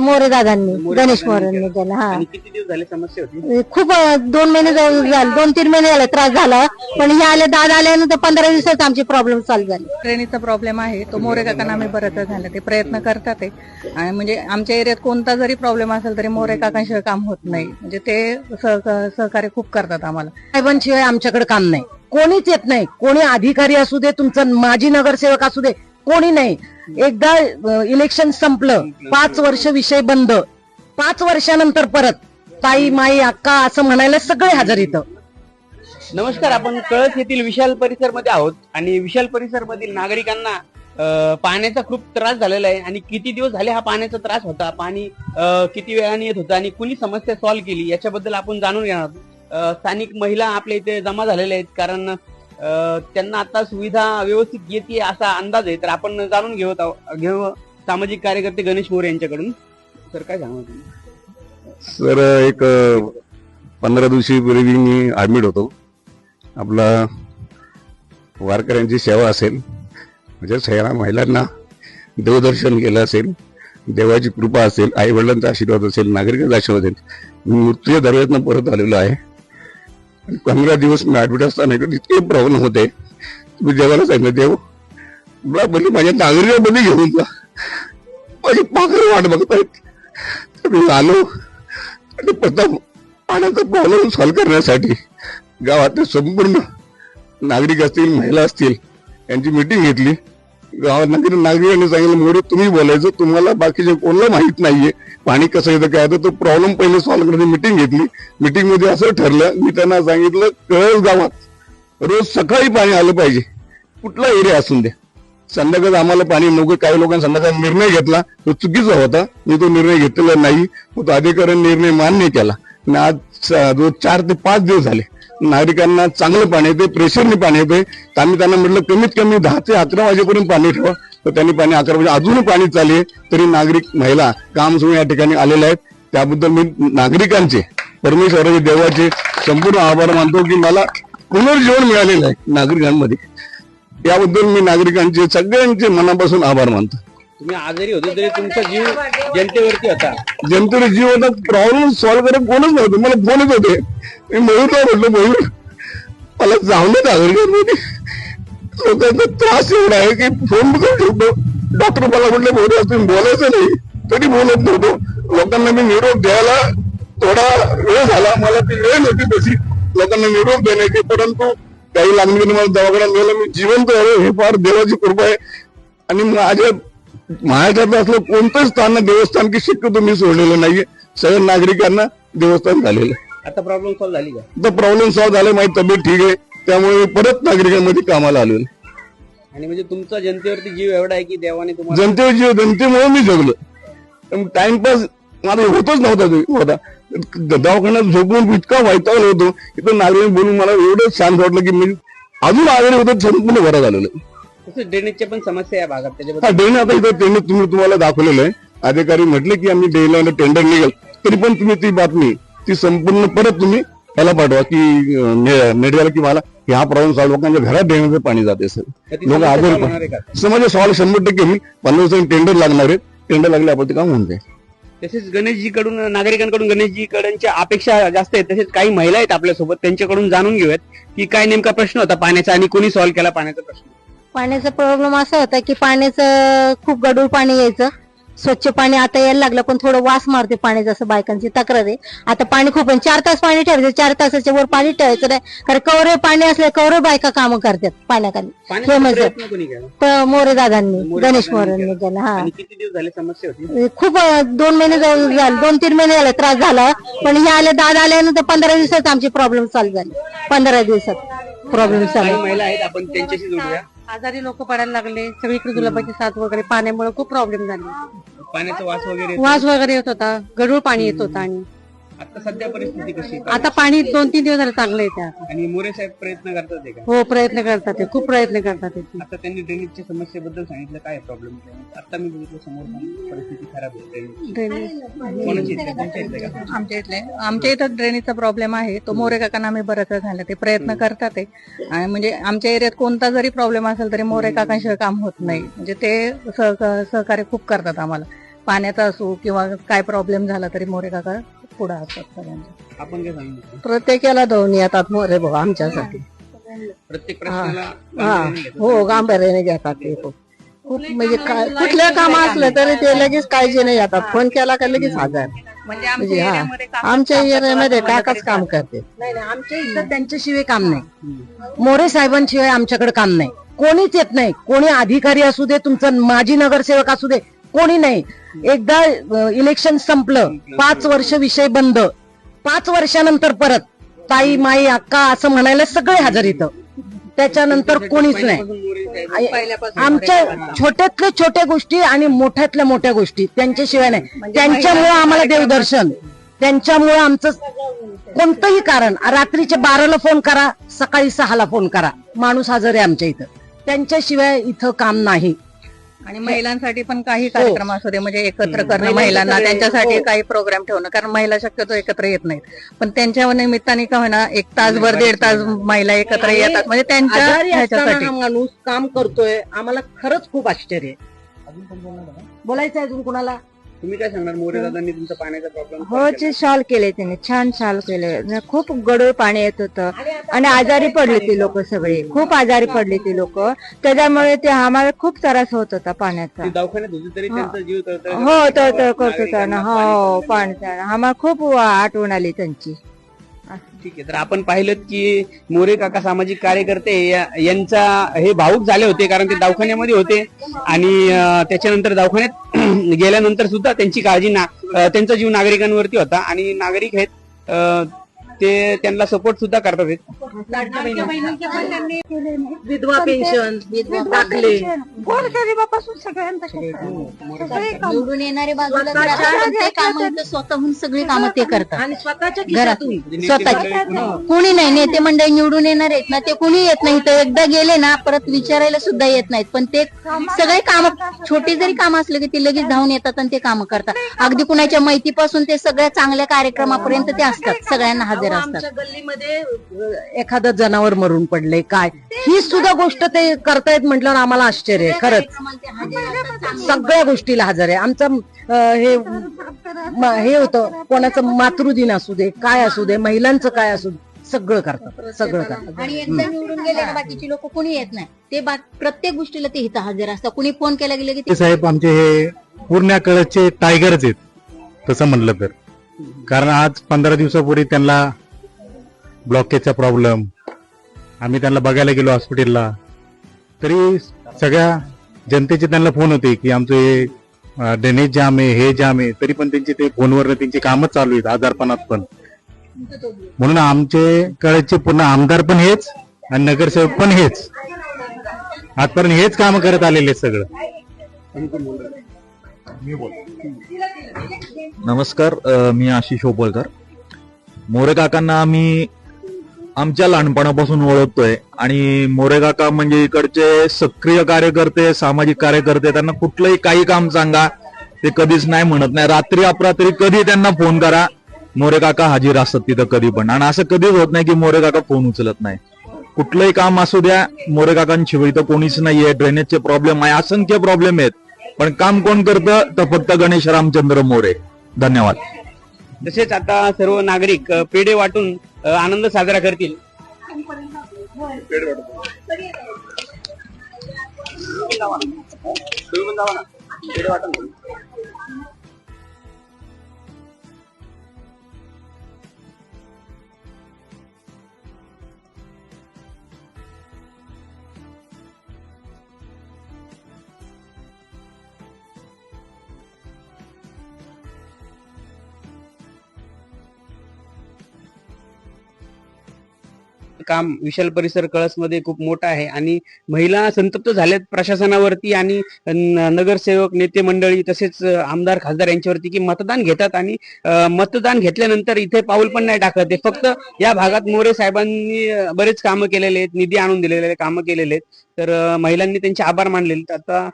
मोरे दादांनी मोरे गणेश दादांनी मोरेंनी केलं. केलं हा. आणि किती दिवस झाले समस्या होती? खूप अं, दोन महिने जाऊ- झाले दोन तीन महिने झाले त्रास झाला. पण हे आले दादा आल्यानंतर पंधरा दिवसात आमची प्रॉब्लेम सॉल्व्ह झाली. ट्रेनीचा प्रॉब्लेम आहे तो मोरे काकांना आम्ही बरंच झालं ते प्रयत्न करतात आहे आणि म्हणजे आमच्या एरियात कोणता जरी प्रॉब्लेम असेल तरी मोरे काकांशिवाय काम होत नाही. म्हणजे ते सहक- सहकार्य खूप करतात आम्हाला. साहेबांशिवाय आमच्याकडे काम नाही. कोणीच येत नाही. कोणी अधिकारी असू दे तुमचं माजी नगरसेवक असू दे कोणी नाही. एकदा इलेक्शन संपलं पाच वर्ष विषय बंद. पाच वर्षानंतर परत ताई माई अक्का असं म्हणायला सगळे हजर इथं. नमस्कार आपण कळस येथील विशाल परिसरमध्ये आहोत आणि विशाल परिसर मधील नागरिकांना पाण्याचा खूप त्रास झालेला आहे आणि किती दिवस झाले हा पाण्याचा त्रास होता? पाणी किती वेळाने येत होतं आणि कुणी समस्या सॉल्व्ह केली? याच्याबद्दल आपण जाणून घेणार स्थानिक महिला आपल्या इथे जमा झालेल्या आहेत कारण त्यांना आता सुविधा व्यवस्थित येते असा अंदाज आहे. तर आपण जाणून घेऊ घेऊ सामाजिक कार्यकर्ते गणेश मोरे यांच्याकडून. सर काय सांगा तुम्ही? सर एक पंधरा दिवशीपूर्वी मी ऍडमिट होतो. आपला वारकऱ्यांची सेवा असेल म्हणजे सगळ्या महिलांना देवदर्शन केलं असेल देवाची कृपा असेल आई वडिलांचा आशीर्वाद असेल नागरिकांचा आशीर्वाद असेल मी मृत्यू दरवेळेतनं परत आलेलो आहे. पंधरा दिवस मी ऍडमिट असताना इतके प्रॉब्लेम होते. तुम्ही देवाला सांगितलं देव मला म्हणजे माझ्या नागरिकांमध्ये घेऊन जा. माझी पाखर वाट बघतायत. तर मी आलो. आणि प्रथम पाण्याचा प्रॉब्लेम सॉल्व्ह करण्यासाठी गावातले संपूर्ण नागरिक असतील महिला असतील यांची मीटिंग घेतली. गावात नागरी नागरिकांनी सांगितलं मोरे तुम्ही बोलायचं तुम्हाला बाकीचे कोणाला माहीत नाहीये. पाणी कसं येतं काय येतं. तो प्रॉब्लेम पहिले सॉल्व्ह करण्याची मिटिंग घेतली. मिटिंगमध्ये असं ठरलं मी त्यांना सांगितलं कळस गावात रोज सकाळी पाणी आलं पाहिजे. कुठला एरिया असून द्या. संध्याकाळी आम्हाला पाणी नको काही लोकांनी संध्याकाळी निर्णय घेतला. तो चुकीचा होता. मी तो निर्णय घेतलेला नाही. तो अधिकाऱ्यांनी निर्णय मान्य केला. आज रोज चार ते पाच दिवस झाले. नागरिकांना चांगलं पाणी येते प्रेशरने पाणी येते आम्ही त्यांना म्हटलं कमीत कमी दहा ते अकरा वाजेपर्यंत पाणी ठेवा. तर त्यांनी पाणी अकरा वाजे अजूनही पाणी चालू आहे. तरी नागरिक महिला काम सोडून या ठिकाणी आलेले आहेत. त्याबद्दल मी नागरिकांचे परमेश्वराचे देवाचे संपूर्ण आभार मानतो की मला पुनर्जीवन मिळालेलं आहे नागरिकांमध्ये. याबद्दल मी नागरिकांचे सगळ्यांचे मनापासून आभार मानतो. तुम्ही आजारी होते तरी तुमचा जीव जनतेवरती होता. जनतेला जीव होता प्रॉब्लेम सॉल्व्ह करत कोणच नव्हतं. मला फोनच होते. मी मयूरला म्हटलं मयूर मला जाऊनच नागरिकांमध्ये लोकांचा त्रास एवढा आहे की फोन करून ठेवतो. डॉक्टर मला म्हटलं मयूर तुम्ही बोलायचं नाही. तरी बोलत नव्हतो. लोकांना मी निरोप द्यायला थोडा वेळ झाला. मला ती वेळ नव्हती तशी. लोकांना निरोप देण्याची परंतु काही लागणी मला दवाखान्यात नेलं. मी जिवंत आहे. हे फार देवाची कृपा आहे. आणि माझ्या महाराष्ट्रात असलं कोणतंच स्थान देवस्थान की शक्यतो मी सोडलेलं नाहीये. सगळ्या नागरिकांना देवस्थान झालेलं आहे. आता प्रॉब्लेम सॉल्व्ह झाली का? आता प्रॉब्लेम सॉल्व्ह झालाय माझी तब्येत ठीक आहे. त्यामुळे मी परत नागरिकांमध्ये कामाला आलेलो आहे. आणि म्हणजे तुमचा जनतेवरती जीव एवढा आहे की देवाने तुम्हाला जनते जीव जनतेमुळे मी जगलो. टाइमपास माझा होतच नव्हता तो होता. दवाखान्यात झोपून इतका वैतागलो होतो इथं नागरिक बोलून मला एवढं शांत वाटलं की मी अजून आजारी होतो संपूर्ण बरं झालेलं आहे. तसं ड्रेनेजच्या पण समस्या आहे या भागात. हा त्याच्याबद्दल आता इथं तुम्ही तुम्हाला दाखवलेलं आहे. अधिकारी म्हटले की आम्ही डेला टेंडर निघेल. तरी पण तुम्ही ती बातमी ती संपूर्ण परत तुम्ही याला पाठवा की मीडियाला की मला की हा प्रॉब्लेम सॉल्व्ह लोकांच्या घरात देण्याचं पाणी जाते सर तर ती लोक समस्या आजारी solve होणार आहे का? सॉल्व्ह शंभर टक्के होईल पन्नास दिवसांनी टेंडर लागणार आहे. टेंडर लागले आपण ते काम होऊन जाईल. तसेच गणेशजी कडून नागरिकांकडून गणेशजी कडूनच्या अपेक्षा जास्त आहेत. तसेच काही महिला आहेत आपल्यासोबत. त्यांच्याकडून जाणून घेऊयात की काय नेमका प्रश्न होता पाण्याचा आणि कोणी सॉल्व्ह केला पाण्याचा प्रश्न. पाण्याचा प्रॉब्लेम असा होता की पाण्याचं खूप गडूळ पाणी यायचं. स्वच्छ पाणी आता यायला लागलं पण थोडं वास मारते पाणी जसं बायकांची तक्रार आहे. आता पाणी खूप. चार तास पाणी ठेवायचं चार तासाच्या वर पाणी ठेवायचं नाही. कारण कवरे पाणी असले कवरे बायका कामं करतात पाण्याखाली. हे म्हणजे तर मोरे दादांनी गणेश मोरेंनी केला. हा. किती दिवस झाले समस्या होती? खूप दोन महिने झाले दोन तीन महिने झाले त्रास झाला. पण हे आले दादा आल्यानंतर पंधरा दिवसात आमची प्रॉब्लेम सॉल्व्ह झाली. पंधरा दिवसात प्रॉब्लेम सॉल्व्ह महिला आहेत आपण त्यांच्याशी जोडूया. आजारी लोक पडायला लागले सगळीकडे गुलाबाची साथ वगैरे पाण्यामुळे खूप प्रॉब्लेम झाले. पाण्याचा वास वगैरे वास वगैरे येत होता गढूळ पाणी येत होतं आणि आता सध्या परिस्थिती कशी आहे? आता पाणी दोन तीन दिवस झाले चांगलं येते आता आणि मोरे साहेब प्रयत्न करतात का? हो प्रयत्न करतात ते खूप प्रयत्न करतात ते आता त्यांनी ड्रेनेजच्या समस्येबद्दल सांगितलं काय प्रॉब्लेम आता मी बघितलं समोर पण परिस्थिती खराब आहे. ड्रेनेजची. ड्रेनेज कोणाची इथे तुमच्या इथे का? आमच्या इथले आमच्या इथं ड्रेनेजचा प्रॉब्लेम आहे. तो मोरे काकांना आम्ही बरंच वेळ झालं ते प्रयत्न करतात आहे. आणि म्हणजे आमच्या एरियात कोणता जरी प्रॉब्लेम असेल तरी मोरे काकांशिवाय काम होत नाही. म्हणजे ते सहक- सहकार्य खूप करतात आम्हाला. पाण्याचा असो किंवा काय प्रॉब्लेम झाला तरी मोरे काका पुढे असतात सगळ्यांच्या आपण काय सांगू प्रत्येकाला धावून येतात मोरे भाऊ आमच्यासाठी. प्रत्येक प्रश्नाला हा. गांभीर्याने घेतात. हो गांभीर्याने घेतात ते खूप. खूप म्हणजे काय कुठलं काम असलं तरी ते लगेच काळजी नाही घेतात. फोन केला का लगेच हजर म्हणजे म्हणजे हा. आमच्या एरियामध्ये काकाच तरी काम करते. नाही नाही आमच्या इथं त्यांच्याशिवाय काम नाही. मोरे साहेबांशिवाय आमच्याकडे काम नाही. कोणीच येत नाही. कोणी अधिकारी असू दे तुमचं माजी नगरसेवक असू दे कोणी नाही. एकदा इलेक्शन संपलं पाच वर्ष विषय बंद. पाच वर्षानंतर परत ताई माई अक्का असं म्हणायला सगळे हजर इथं. त्याच्यानंतर कोणीच नाही. आमच्या. छोट्यातल्या छोट्या गोष्टी आणि मोठ्यातल्या मोठ्या गोष्टी त्यांच्याशिवाय नाही. म्हणजे त्यांच्यामुळे आम्हाला देवदर्शन. त्यांच्यामुळे आमचं कोणतंही कारण रात्रीचे बाराला फोन करा सकाळी सहाला फोन करा. माणूस हजर आहे आमच्या इथं. त्यांच्याशिवाय इथं काम नाही. आणि महिलांसाठी पण काही कार्यक्रम असू दे म्हणजे एकत्र करणं महिलांना त्यांच्यासाठी हो. काही प्रोग्राम ठेवणं कारण महिला शक्यतो एकत्र येत नाहीत. पण त्यांच्या निमित्ताने का होईना एक तासभर दीड तास महिला एकत्र येतात. म्हणजे त्यांच्या ह्याच्यासाठी. हा माणूस काम करतोय आम्हाला खरंच खूप आश्चर्य आहे. बोलायचं अजून कुणाला? तुम्ही काय सांगणार? मोरे दादांनी तुमचा पाण्याचा प्रॉब्लेम हो ते शॉल केले त्याने छान शॉल केले. खूप गडूळ पाणी येत होतं. आणि आजारी पडले ते लोक सगळे. खूप आजारी पडले ते लोक. त्याच्यामुळे ते आम्हाला खूप त्रास होत होता पाण्याचा. दवाखान्यात होते तरी त्यांचा जीव तळतळ हो तर करत होता ना. हो पाण्याचा आम्हाला खूप आठवण आली त्यांची. ठीक आहे तर आपण पाहिलं की मोरे काका सामाजिक कार्यकर्ते या- यांचा हे भाऊक झाले होते कारण ते दवाखान्यामध्ये होते. आणि अं, त्याच्यानंतर दवाखान्यात गेल्यानंतर सुद्धा त्यांची काळजी ना अं, त्यांचा जीव नागरिकांवरती होता. आणि नागरिक आहेत अं, ते त्यांना सपोर्ट सुद्धा करतात. विधवा पेन्शन दाखले. निवडून येणारे बाजूला ते काम स्वतःहून सगळी कामं ते करतात. आणि स्वतःच्या घरात खिशातून स्वतःच्या कुणी नाही नेते मंडळी निवडून येणार आहेत ना ते कुणी येत नाही. तर एकदा गेले ना परत विचारायला सुद्धा येत नाहीत. पण ते सगळे काम छोटी जरी काम असले की ते लगेच धावून येतात आणि ते काम करतात. अगदी कुणाच्या माहितीपासून ते सगळ्या चांगल्या कार्यक्रमापर्यंत ते असतात सगळ्यांना हजर असतात आमच्या गल्लीमध्ये एखादं जनावर मरून पडले काय? ही सुद्धा गोष्ट ते करतायत म्हटल्यावर आम्हाला आश्चर्य आहे खरंच. सगळ्या गोष्टीला हजर आहे. आमचं अं, हे म- हे होतं कोणाचं मातृदिन असू दे काय असू दे महिलांचं काय असू दे सगळं करतात सगळं करतात. आणि एकदा निवडून गेले ना बाकीची लोक कुणी येत नाही. ते बा- प्रत्येक गोष्टीला ते इथं हजर असतात. कुणी फोन केला गेले की ते ते साहेब आमचे हे पूर्ण कळचे टायगरच आहेत तसं म्हणलं तर. कारण आज पंधरा दिवसापूर्वी त्यांना ब्लॉकेजचा प्रॉब्लेम आम्ही त्यांना बघायला गेलो हॉस्पिटलला तरी सगळ्या जनतेचे त्यांना फोन होते की आमचं हे ड्रेनेज जाम आहे हे जाम आहे. तरी पण त्यांचे ते फोनवर त्यांची कामच चालू आहेत आजारपणात पण. म्हणून आमचे कळचे पूर्ण आमदार पण हेच आणि नगरसेवक पण हेच. आजपर्यंत हेच काम करत आलेले सगळं. मी बोल. नमस्कार मी आशिष ओपळकर. मोरे काकांना आम्ही आमच्या लहानपणापासून ओळखतोय आणि मोरे काका म्हणजे इकडचे सक्रिय कार्यकर्ते सामाजिक कार्यकर्ते त्यांना कुठलंही काही काम सांगा ते कधीच नाही म्हणत नाही. रात्री अपरात्री कधी त्यांना फोन करा मोरे काका हाजीर असतात तिथं कधी पण. आणि असं कधीच होत नाही की मोरे काका फोन उचलत नाही. कुठलंही काम असू द्या मोरे काकांशिवाय इथं कोणीच नाहीये ड्रेनेजचे प्रॉब्लेम आहे असंख्य प्रॉब्लेम आहेत. पण काम कोण करतं? तर फक्त गणेश रामचंद्र मोरे. धन्यवाद. तसेच आता सर्व नागरिक अ, पेढे वाटून अ, आनंद साजरा करतील. काम विशाल परिसर कळसमध्ये खूप मोठं आहे आणि महिला संतप्त झाल्यात प्रशासनावरती आणि नगरसेवक नेते मंडळी तसेच आमदार खासदार यांच्यावरती की मतदान घेतात आणि मतदान घेतल्यानंतर इथे पाऊल पण नाही टाकत. ते फक्त या भागात मोरे साहेबांनी बरेच कामं केलेले आहेत निधी आणून दिलेले आहेत, कामं केलेले आहेत. तर महिलांनी त्यांचे आभार मानलेले आता